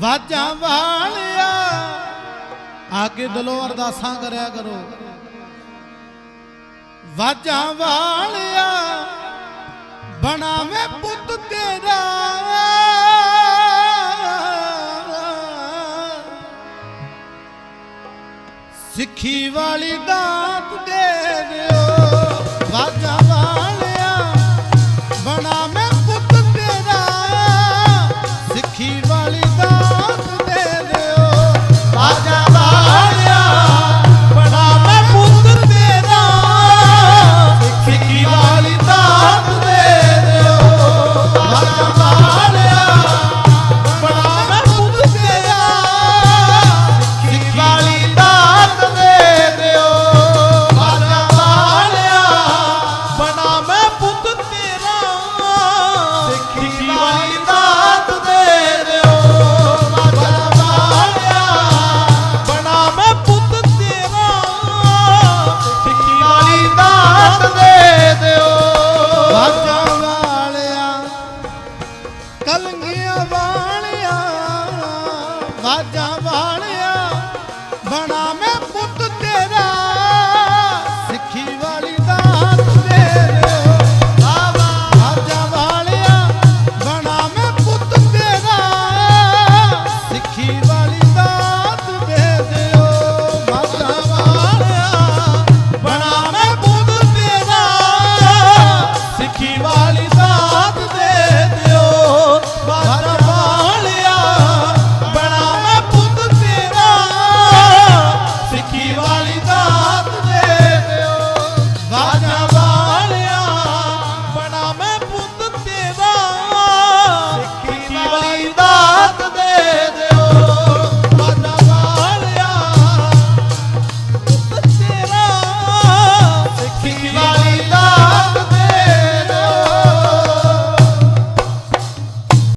ਵਾਜਾਂ ਵਾਲਿਆ। ਆਗੇ ਦਲੋ ਅਰਦਾਸਾਂ ਕਰਿਆ ਕਰੋ। ਵਾਜਾਂ ਵਾਲਿਆ, ਬਣਾਵੇਂ ਪੁੱਤ ਤੇਰਾ। ਸਿੱਖੀ ਵਾਲੀ ਦਾਤ ਰਾਜਾ ਵਾਲਿਆ, ਬਣਾ ਮੈਂ ਪੁੱਤ ਤੇਰਾ। ਸਿੱਖੀ ਵਾਲੀ ਦਾਤ ਦੇ ਦਿਓ। ਆਵਾ, ਰਾਜਾ ਵਾਲਿਆ, ਬਣਾ ਮੈਂ ਪੁੱਤ ਤੇਰਾ। ਸਿੱਖੀ ਵਾਲੀ ਦਾਤ ਦੇ ਦਿਓ। ਰਾਜਾ ਵਾਲਿਆ, ਬਣਾ ਮੈਂ ਪੁੱਤ ਤੇਰਾ। ਸਿੱਖੀ ਵਾਲੀ ਦਾਤ I know.